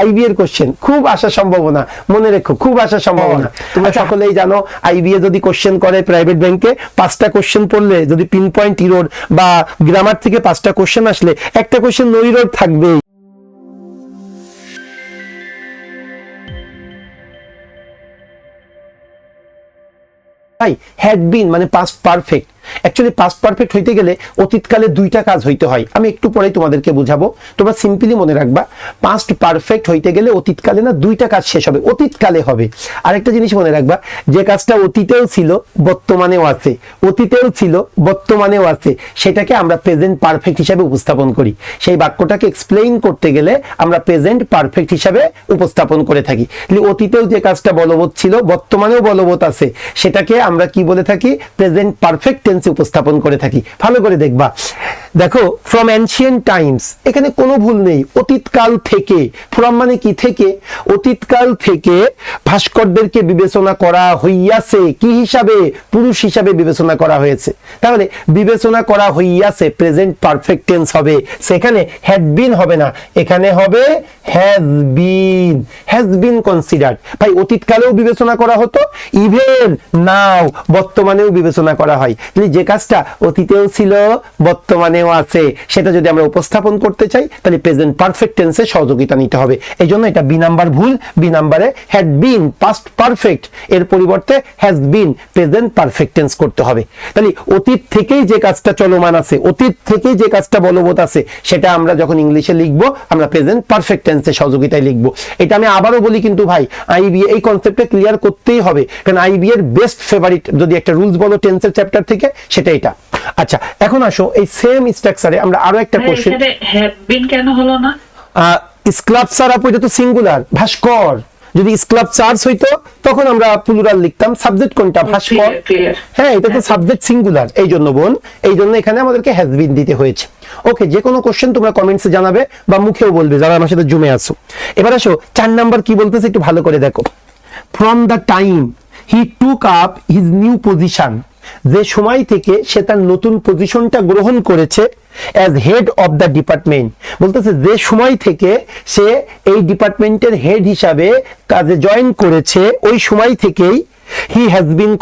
IB এর question খুব আসার সম্ভাবনা। মনে রেখো খুব আসার সম্ভাবনা। তোমরা সকলেই জানো আইবিএ যদি কোশ্চেন করে প্রাইভেট ব্যাংকে পাঁচটা কোশ্চেন পড়লে যদি পিন পয়েন্ট ইরোড বা গ্রামার থেকে পাঁচটা কোশ্চেন আসলে একটা কোশ্চেন নো ইরোড থাকবেই। হ্যাড বিন মানে past perfect actually past perfect হইতে গেলে অতীতকালে দুইটা কাজ হইতে হয়। আমি একটু পরেই তোমাদেরকে বুঝাবো। তোমরা সিম্পলি মনে রাখবা পাস্ট পারফেক্ট হইতে গেলে অতীতকালে না দুইটা কাজ শেষ হবে। অতীতকালে হবে। আরেকটা জিনিস মনে রাখবা, যে কাজটা অতীতেও ছিল, বর্তমানেও আছে। অতীতেও ছিল, বর্তমানেও আছে। সেটাকে আমরা প্রেজেন্ট পারফেক্ট হিসাবে উপস্থাপন করি। সেই বাক্যটাকে এক্সপ্লেইন করতে গেলে আমরা প্রেজেন্ট পারফেক্ট হিসাবে উপস্থাপন করে থাকি। অতীতেও যে কাজটা বলবৎ ছিল, বর্তমানেও বলবৎ আছে। সেটাকে আমরা কি বলে থাকি? প্রেজেন্ট পারফেক্ট টেন্সে উপস্থাপন করে থাকি। ভালো করে দেখবা। দেখো ফ্রম অ্যানশিয়েন্ট টাইমস এখানে কোনো ভুল নেই। অতীতকাল থেকে ফ্রম মানে কি থেকে? অতীতকাল থেকে ভাস্করদেরকে বিবেচনা করা হইয়াছে। কি হিসাবে? পুরুষ হিসাবে বিবেচনা করা হয়েছে। তাহলে বিবেচনা করা হইয়াছে প্রেজেন্ট পারফেক্ট টেন্স হবে। সেখানে হ্যাড বিন হবে না। এখানে হবে has been has been considered ভাই, অতীতকালেও বিবেচনা করা হতো ইভেন নাও বর্তমানেও বিবেচনা করা হয়। যে কাজটা অতীতেও ছিল বর্তমানেও আছে, সেটা যদি আমরা উপস্থাপন করতে চাই, তাহলে প্রেজেন্ট পারফেক্ট টেন্সে সহযোগিতা নিতে হবে। এই জন্য এটা বি নাম্বার ভুল বি নাম্বারে হ্যাড বিন পাস্ট পারফেক্ট এর পরিবর্তে has been present perfect tense করতে হবে। তাহলে অতীত থেকেই যে কাজটা চলমান আছে, অতীত থেকেই যে কাজটা বলবৎ আছে, সেটা আমরা যখন ইংলিশে লিখব, আমরা প্রেজেন্ট পারফেক্ট টেন্সে সহযোগিতায় লিখব। এটা আমি আবারও বলি কিন্তু ভাই আইবি এই কনসেপ্টে ক্লিয়ার করতেই হবে। কারণ আইবি এর বেস্ট ফেভারিট যদি একটা রুলস বলো টেন্সের চ্যাপ্টার থেকে, সেটা এটা। আচ্ছা এখন আসো, এই সেম স্ট্রাকচারে আমরা আরও একটা কোশ্চেন have been কেন হলো না? স্ক্লাপচার আপু এটা তো সিঙ্গুলার ভাস্কর। যদি স্ক্লাপচার্স হইতো তখন আমরা প্লুরাল লিখতাম সাবজেক্ট কোনটা? ভাস্কর. হ্যাঁ এটা তো সাবজেক্ট সিঙ্গুলার এই জন্য বোন। এই জন্য এখানে আমাদেরকে হ্যাজ বিন দিতে হয়েছে। ওকে যে কোনো কোশ্চেন তোমরা কমেন্টসে জানাবে বা মুখেও বলবে যারা আমার সাথে জমে আছো। এবার আসো চার নাম্বার কি বলতেছে একটু ভালো করে দেখো। From the time he took up his new position যে সময় থেকে সে তার নতুন পজিশনটা গ্রহণ করেছে as head of the department বলতেছে যে সময় থেকে সে এই ডিপার্টমেন্টের হেড হিসাবে কাজে জয়েন করেছে, ওই সময় থেকেই he has been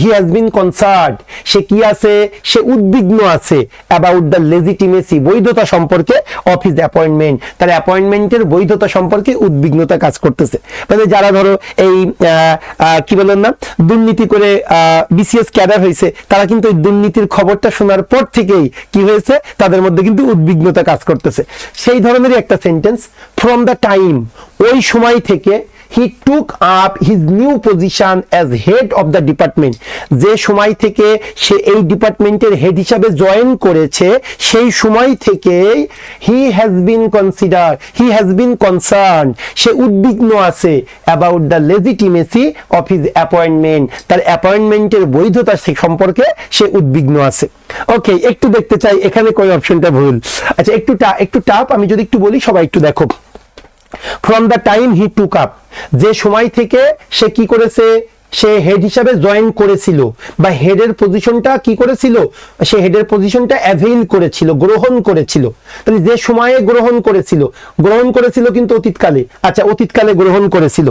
he has been concerned সে কি আছে? সে উদ্বিগ্ন আছে অ্যাবাউট দ্য লেজিটিমেসি বৈধতা সম্পর্কে অফ হিজ অ্যাপয়েন্টমেন্ট তার অ্যাপয়েন্টমেন্টের বৈধতা সম্পর্কে উদ্বিগ্নতা কাজ করতেছে। মানে যারা ধরো এই কি বলেন না দুর্নীতি করে বিসিএস ক্যাডার হয়েছে, তারা কিন্তু এই দুর্নীতির খবরটা শোনার পর থেকেই কি হয়েছে? তাদের মধ্যে কিন্তু উদ্বিগ্নতা কাজ করতেছে। সেই ধরনেরই একটা সেন্টেন্স ফ্রম দ্য টাইম ওই সময় থেকে he took up his new position as head of the department যে সময় থেকে সে এই ডিপার্টমেন্টের হেড হিসাবে জয়েন করেছে, সেই সময় থেকে he has been consider he has been concern সে উদ্বিগ্ন আছে about the legitimacy of his appointment তার অ্যাপয়েন্টমেন্টের বৈধতা সে সম্পর্কে সে উদ্বিগ্ন আছে। ওকে একটু দেখতে চাই, এখানে কোন অপশনটা ভুল? আচ্ছা একটু একটু টাপ আমি যদি একটু বলি, সবাই একটু দেখো। From the time he took up যে সময় থেকে সে কি করেছে? সে হেড হিসাবে জয়েন করেছিল বা হেডের পজিশনটা কি করেছিল? সে হেডের পজিশনটা অ্যাভেইল করেছিল, গ্রহণ করেছিল। তাহলে যে সময়ে গ্রহণ করেছিল গ্রহণ করেছিল কিন্তু অতীতকালে। আচ্ছা অতীতকালে গ্রহণ করেছিল।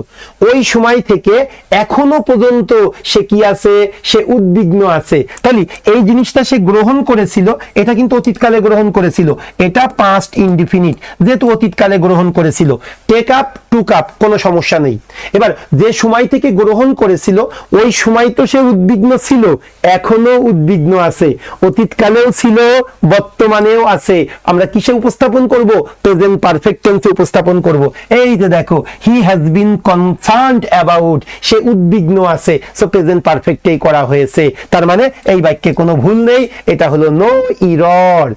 ওই সময় থেকে এখনও পর্যন্ত সে কি আছে? সে উদ্বিগ্ন আছে। তাহলে এই জিনিসটা সে গ্রহণ করেছিল, এটা কিন্তু অতীতকালে গ্রহণ করেছিল। এটা পাস্ট ইনডিফিনিট যেহেতু অতীতকালে গ্রহণ করেছিল। টেক আপ টুক আপ কোনো সমস্যা নেই। এবার যে সময় থেকে গ্রহণ করেছিল ওই সময় তো সে উদ্বিগ্ন ছিল, এখনও উদ্বিগ্ন আছে। অতীতকালেও ছিল, বর্তমানেও আছে। আমরা কিসে উপস্থাপন করব? প্রেজেন্ট পারফেক্ট টেন্সে উপস্থাপন করব। এই যে দেখো, he has been concerned about, সে উদ্বিগ্ন আছে। সো প্রেজেন্ট পারফেক্টেই করা হয়েছে। তার মানে এই বাক্যে কোনো ভুল নেই, এটা হলো নো ইরর।